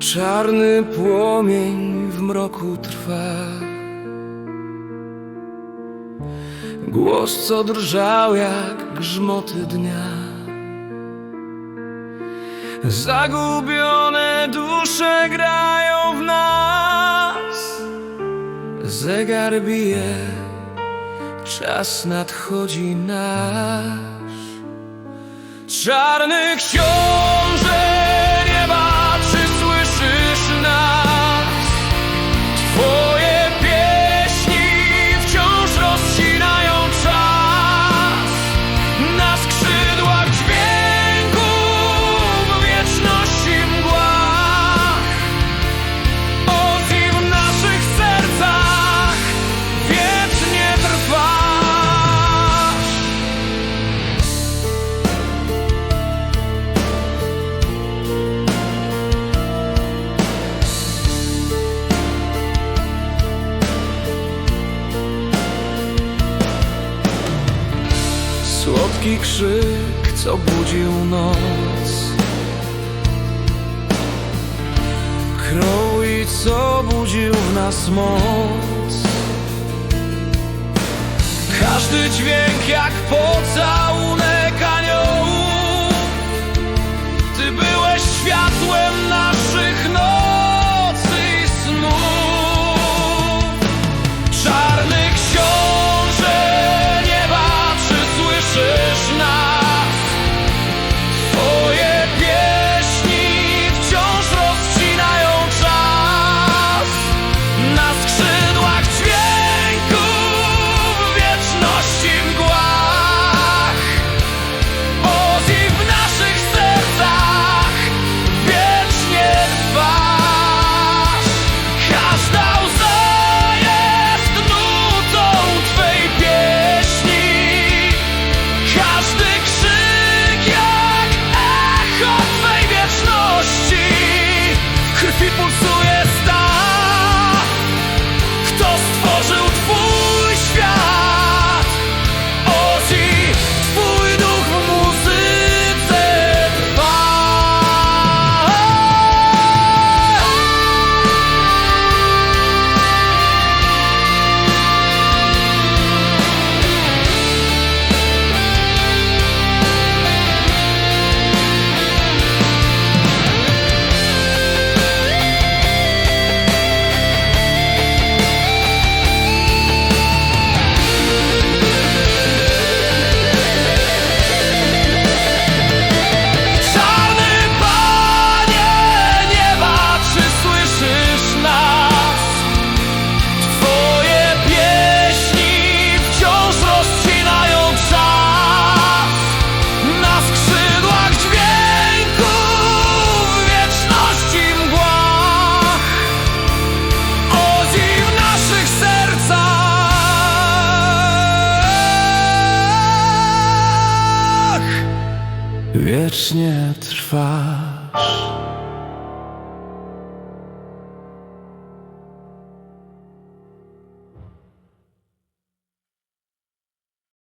Czarny płomień w mroku trwa. Głos, co drżał jak grzmoty dnia. Zagubione dusze grają w nas. Zegar bije, czas nadchodzi nasz. Czarny ksiądz słodki krzyk, co budził noc. Kroi, co budził w nas moc. Każdy dźwięk jak pocałunek aniołu Ty byłeś światłem wiecznie trwasz.